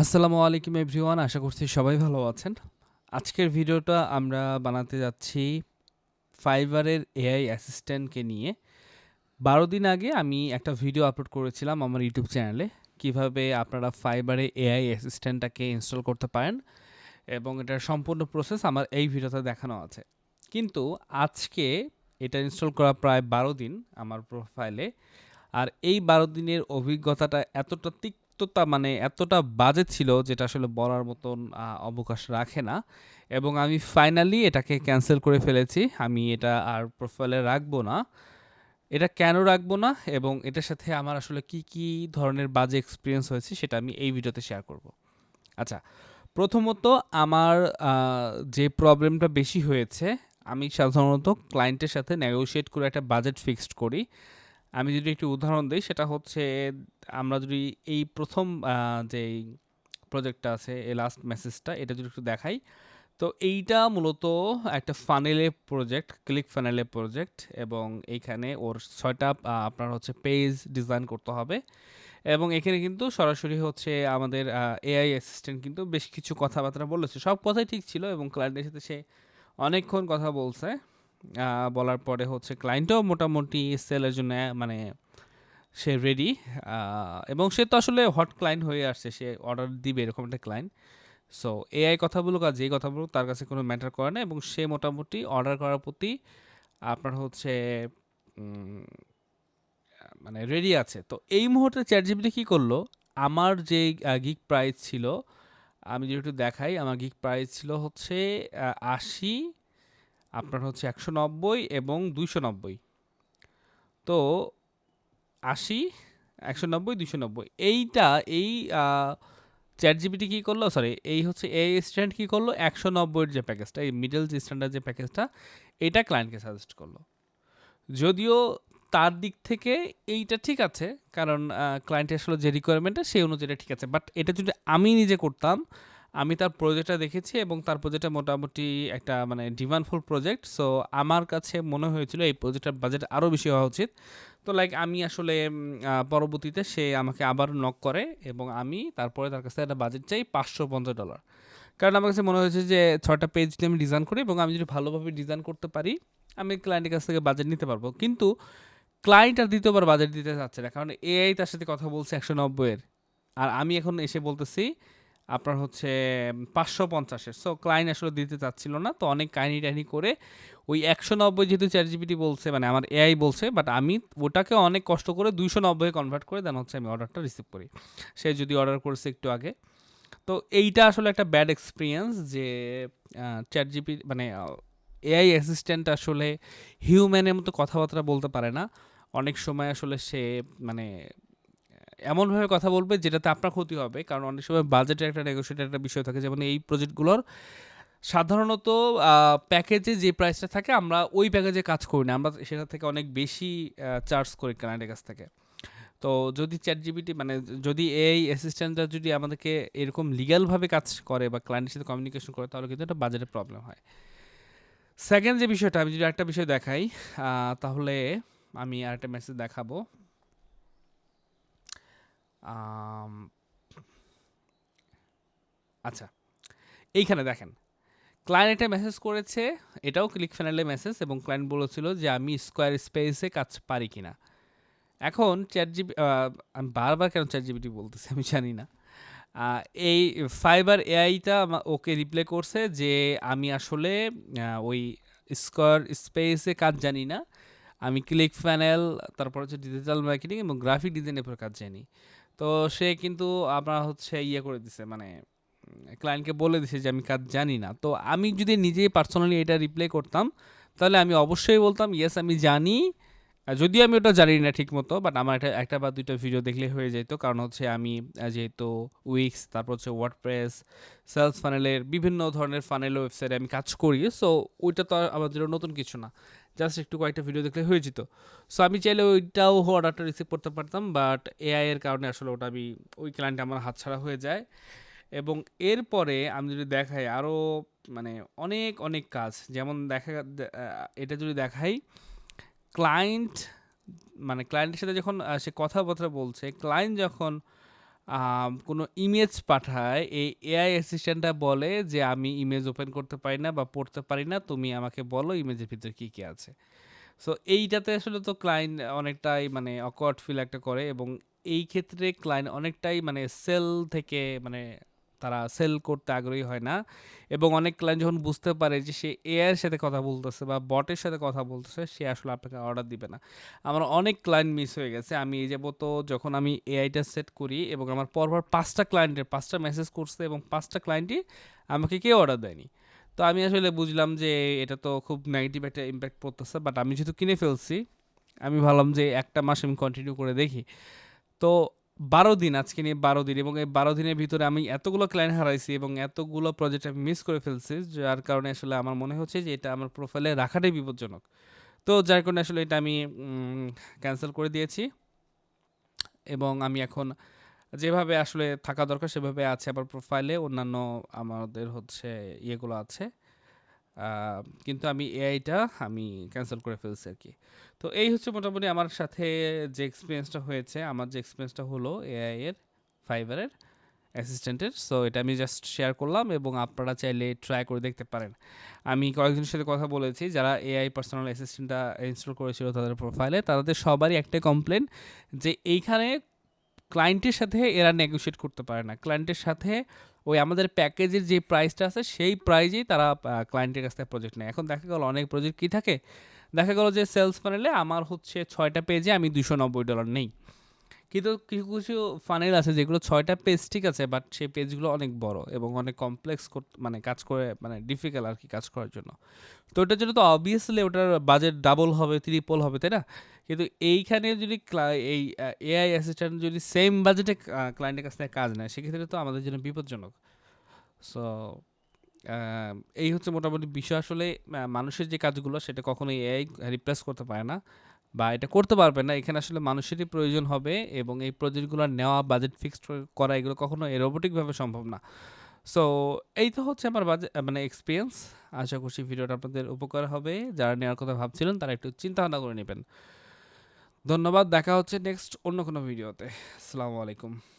আসসালামু আলাইকুম এভরিওয়ান, আশা করছি সবাই ভালো আছেন। আজকের ভিডিওটা আমরা বানাতে যাচ্ছি ফাইবারের এআই অ্যাসিস্ট্যান্টকে নিয়ে। বারো দিন আগে আমি একটা ভিডিও আপলোড করেছিলাম আমার ইউটিউব চ্যানেলে, কীভাবে আপনারা ফাইবারে এআই অ্যাসিস্ট্যান্টটাকে ইনস্টল করতে পারেন এবং এটার সম্পূর্ণ প্রসেস আমার এই ভিডিওতে দেখানো আছে। কিন্তু আজকে এটা ইনস্টল করা প্রায় বারো দিন আমার প্রোফাইলে, আর এই বারো দিনের অভিজ্ঞতাটা এতটা তিক্ততা মানে এতটা বাজে ছিল যেটা আসলে বলার মতন অবকাশ রাখে না। এবং আমি ফাইনালি এটাকে ক্যান্সেল করে ফেলেছি। আমি এটা আর প্রোফাইলে রাখব না। এটা কেন রাখব না? এবং এটার সাথে আমার আসলে কি কি ধরনের বাজে এক্সপিরিয়েন্স হয়েছে সেটা আমি এই ভিডিওতে শেয়ার করব। আচ্ছা প্রথমত আমার যে প্রবলেমটা বেশি হয়েছে, আমি সাধারণত ক্লায়েন্টের সাথে নেগোশিয়েট করে একটা বাজেট ফিক্সড করি। আমি যদি একটু উদাহরণ দিই, সেটা হচ্ছে, আমরা যদি এই প্রথম যেই প্রজেক্টটা আছে, এই লাস্ট মেসেজটা এটা যদি একটু দেখাই, তো এইটা মূলত একটা ফানেলে প্রজেক্ট ক্লিক ফানেলে প্রজেক্ট এবং এইখানে ওর ছয়টা আপনার হচ্ছে পেজ ডিজাইন করতে হবে, এবং এখানে কিন্তু সরাসরি হচ্ছে আমাদের এআই অ্যাসিস্ট্যান্ট কিন্তু বেশ কিছু কথাবার্তা বলেছে। সব কথাই ঠিক ছিল এবং ক্লায়েন্টের সাথে সে অনেকক্ষণ কথা বলছে। বলার পরে হচ্ছে ক্লায়েন্টও মোটামুটি সেলের জন্য মানে সে রেডি এবং সে তো আসলে হট ক্লায়েন্ট হয়ে আসছে, সে অর্ডার দিবে এরকম একটা ক্লায়েন্ট সো এআই কথা বলুক আর যেই কথা বলুক, তার কাছে কোনো ম্যাটার করে না এবং সে মোটামুটি অর্ডার করার প্রতি আপনার হচ্ছে মানে রেডি আছে। তো এই মুহূর্তে চ্যাট জিপিটি কী করল? আমার যে গিক প্রাইস ছিল, আমি একটু দেখাই, আমার গিক প্রাইস ছিল হচ্ছে আশি আপনার হচ্ছে একশো নব্বই এবং দুইশো নব্বই। তো আশি, একশো নব্বই দুশো নব্বই। এইটা, এই চ্যাট জিপিটি কী করল? সরি এই হচ্ছে এই স্ট্যান্ড কী করল? একশো নব্বইয়ের যে প্যাকেজটা এই মিডল যে স্ট্যান্ডার্ড যে প্যাকেজটা এটা ক্লায়েন্টকে সাজেস্ট করল। যদিও তার দিক থেকে এইটা ঠিক আছে, কারণ ক্লায়েন্টের আসলে যে রিকোয়ারমেন্টটা সেই অনুযায়ী ঠিক আছে। বাট এটা যদি আমি নিজে করতাম আমি তার প্রজেক্টটা দেখেছি এবং তার প্রজেক্টটা মোটামুটি একটা মানে ডিমান্ডফুল প্রজেক্ট সো আমার কাছে মনে হয়েছিল এই প্রজেক্টটার বাজেট আরও বেশি হওয়া উচিত। তো লাইক আমি আসলে পরবর্তীতে সে আমাকে আবার নক করে এবং আমি তারপরে তার কাছে একটা বাজেট চাই পাঁচশো পঞ্চাশ ডলার কারণ আমার কাছে মনে হয়েছে যে ছয়টা পেজ যদি আমি ডিজাইন করি এবং আমি যদি ভালোভাবে ডিজাইন করতে পারি, আমি ক্লায়েন্টের কাছ থেকে বাজেট নিতে পারব। কিন্তু ক্লায়েন্ট আর দ্বিতীয়বার বাজেট দিতে চাচ্ছে না, কারণ এআই তার সাথে কথা বলছে একশো নব্বইয়ের। আর আমি এখন এসে বলতেছি আপনার হচ্ছে পাঁচশো পঞ্চাশের সো ক্লায়েন্ট আসলে দিতে চাচ্ছিল না, তো অনেক কাহিনি টাহিনি করে ওই একশো নব্বই যেহেতু চ্যাট জিপিটি বলছে মানে আমার এআই বলছে বাট আমি ওটাকে অনেক কষ্ট করে দুইশো নব্বই কনভার্ট করে দেন হচ্ছে আমি অর্ডারটা রিসিভ করি। সে যদি অর্ডার করেছে একটু আগে। তো এইটা আসলে একটা ব্যাড এক্সপিরিয়েন্স যে চ্যাট জিপি মানে এআই অ্যাসিস্ট্যান্ট আসলে হিউম্যানের মতো কথাবার্তা বলতে পারে না। অনেক সময় আসলে সে মানে এমনভাবে কথা বলবে যেটাতে আপনার ক্ষতি হবে। কারণ অনেক সময় বাজেটের একটা নেগোসিয়েটের একটা বিষয় থাকে, যেমন এই প্রজেক্টগুলোর সাধারণত প্যাকেজে যে প্রাইসটা থাকে, আমরা ওই প্যাকেজে কাজ করি না। আমরা সেটা থেকে অনেক বেশি চার্জ করি ক্লায়েন্টের কাছ থেকে। তো যদি চ্যাট জিবিটি মানে যদি এই অ্যাসিস্ট্যান্টরা যদি আমাদেরকে এরকম লিগ্যালভাবে কাজ করে বা ক্লায়েন্টের সাথে কমিউনিকেশন করে, তাহলে কিন্তু একটা বাজেটের প্রবলেম হয়। সেকেন্ড যে বিষয়টা, আমি যদি একটা বিষয় দেখাই তাহলে আমি আরেকটা মেসেজ দেখাবো। আচ্ছা এইখানে দেখেন ক্লায়েন্ট মেসেজ করেছে, এটাও ক্লিক ফ্যানেলে মেসেজ এবং ক্লায়েন্ট বলেছিল যে আমি স্কোয়ার স্পেসে কাজ পারি কি না এখন চ্যাট জিবি আমি বারবার কেন চ্যাট জিবিটি বলতেছি আমি জানি না। এই ফাইবার এআইটা ওকে রিপ্লাই করছে যে আমি আসলে ওই স্কোয়ার স্পেসে কাজ জানি না। আমি ক্লিক প্যানেল তারপর হচ্ছে ডিজিটাল মার্কেটিং এবং গ্রাফিক ডিজাইনের উপর কাজ জানি। তো সে কিন্তু আমরা হচ্ছে ইয়ে করে দিছে মানে ক্লায়েন্টকে বলে দিছে যে, আমি কাজ জানি না। তো আমি যদি নিজেই পার্সোনালি এটা রিপ্লাই করতাম, তাহলে আমি অবশ্যই বলতাম ইয়েস আমি জানি। যদিও আমি ওটা জানি না ঠিক মতো বাট আমার একটা একটা বা দুইটা ভিডিও দেখলে হয়ে যেত। কারণ হচ্ছে আমি যেহেতু উইক্স তারপর হচ্ছে ওয়ার্ডপ্রেস সেলস ফানেলের বিভিন্ন ধরনের ফানেল ওয়েবসাইটে আমি কাজ করি সো ওইটা তো আমার নতুন কিছু না। জাস্ট একটু কয়েকটা ভিডিও দেখলে হয়ে যেত। সো আমি চাইলে ওইটাও অর্ডারটা রিসিভ করতে পারতাম বাট এআই এর কারণে আসলে ওটা আমি, ওই ক্লায়েন্ট আমার হাতছাড়া হয়ে যায়। এবং এরপরে আমি যদি দেখাই আরও মানে অনেক অনেক কাজ। যেমন দেখা, এটা যদি দেখাই ক্লায়েন্ট মানে ক্লায়েন্টের সাথে যখন সে কথাবার্তা বলছে ক্লায়েন্ট যখন কোনো ইমেজ পাঠায়, এই এআই অ্যাসিস্ট্যান্টটা বলে যে, "আমি ইমেজ ওপেন করতে পারি না বা পড়তে পারি না। তুমি আমাকে বলো ইমেজের ভিতরে কী, কী আছে?" সো এইটাতে আসলে তো ক্লায়েন্ট অনেকটাই মানে অকওয়ার্ড ফিল একটা করে এবং এই ক্ষেত্রে ক্লায়েন্ট অনেকটাই মানে সেল থেকে মানে তারা সেল করতে আগ্রহী হয় না এবং অনেক ক্লায়েন্ট যখন বুঝতে পারে যে সে এআই এর সাথে কথা বলতেছে বা বটের সাথে কথা বলতেছে, সে আসলে আপনাকে অর্ডার দিবে না। আমার অনেক ক্লায়েন্ট মিস হয়ে গেছে। আমি এই যাবত যখন আমি এআইটা সেট করি এবং আমার পরপর ৫ টা ক্লায়েন্টের পাঁচটা মেসেজ করছে এবং পাঁচটা ক্লায়েন্টই আমাকে কেউ অর্ডার দেয়নি। তো আমি আসলে বুঝলাম যে এটা তো খুব নেগেটিভ একটা ইম্প্যাক্ট পড়তেছে। বাট আমি যেহেতু কিনে ফেলছি, আমি ভাবলাম যে ১ টা মাস আমি কন্টিনিউ করে দেখি। তো ১২ দিন, আজকে নিয়ে ১২ দিন এবং এই ১২ দিনের ভিতরে আমি এতগুলো ক্লায়েন্ট হারাইছি এবং এতগুলো প্রজেক্ট আমি মিস করে ফেলছি। যার কারণে আসলে আমার মনে হচ্ছে যে এটা আমার প্রোফাইলে রাখাটাই বিপজ্জনক। তো যার কারণে আসলে এটা আমি ক্যান্সেল করে দিয়েছি। এবং আমি এখন যেভাবে আসলে থাকা দরকার সেভাবে আছে আমার প্রোফাইলে। অন্যান্য আমাদের হচ্ছে ইয়েগুলো আছে। কিন্তু আমি এআইটা আমি ক্যান্সেল করে ফেলছি আর কি তো এই হচ্ছে মোটামুটি আমার সাথে যে এক্সপিরিয়েন্সটা হয়েছে, আমার যে এক্সপিরিয়েন্সটা হলো এআই এর, Fiverr এর অ্যাসিস্ট্যান্টের। সো এটা আমি জাস্ট শেয়ার করলাম এবং আপনারা চাইলে ট্রাই করে দেখতে পারেন। আমি কয়েকজনের সাথে কথা বলেছি যারা এআই পার্সোনাল অ্যাসিস্ট্যান্টটা ইনস্টল করেছিল তাদের প্রোফাইলে। তাদের সবারই একটাই কমপ্লেন যে এইখানে ক্লায়েন্টের সাথে এরা নেগোশিয়েট করতে পারে না। ক্লায়েন্টের সাথে ওই আমাদের প্যাকেজের যে প্রাইসটা আছে, সেই প্রাইজেই তারা ক্লায়েন্টের কাছ থেকে প্রজেক্ট নেয়। এখন দেখা গেল অনেক প্রজেক্ট কী থাকে? দেখা গেল যে সেলস প্যানেলে আমার হচ্ছে ছয়টা পেজে আমি $২৯০ নেই। কিন্তু কিছু, কিছু ফানেল আছে যেগুলো ছয়টা পেজ ঠিক আছে বাট সেই পেজগুলো অনেক বড় এবং অনেক কমপ্লেক্স মানে কাজ করে মানে ডিফিকাল্ট আর কি কাজ করার জন্য। তো ওটার জন্য তো অবভিয়াসলি ওটার বাজেট ডাবল হবে, ট্রিপল হবে, তাই না? কিন্তু এইখানে যদি এই এআই অ্যাসিস্ট্যান্ট যদি সেম বাজেটে ক্লায়েন্টের কাছ থেকে কাজ নেয়, সেক্ষেত্রে তো আমাদের জন্য বিপজ্জনক। সো এই হচ্ছে মোটামুটি বিষয় আসলে মানুষের যে কাজগুলো সেটা কখনোই এআই রিপ্লেস করতে পারে না বা এটা করতে পারবে না। এখানে আসলে মানুষেরই প্রয়োজন হবে এবং এই প্রজেক্টগুলো নেওয়া, বাজেট ফিক্সড করা এগুলো কখনো রোবটিকভাবে সম্ভব না। সো এই তো হচ্ছে আমার বাজে মানে এক্সপিরিয়েন্স আশা করছি ভিডিওটা আপনাদের উপকার হবে। যারা নেওয়ার কথা ভাবছিলেন তারা একটু চিন্তা-ভাবনা করে নেবেন ধন্যবাদ। দেখা হচ্ছে নেক্সট অন্য কোনো ভিডিওতে। আসসালামু আলাইকুম।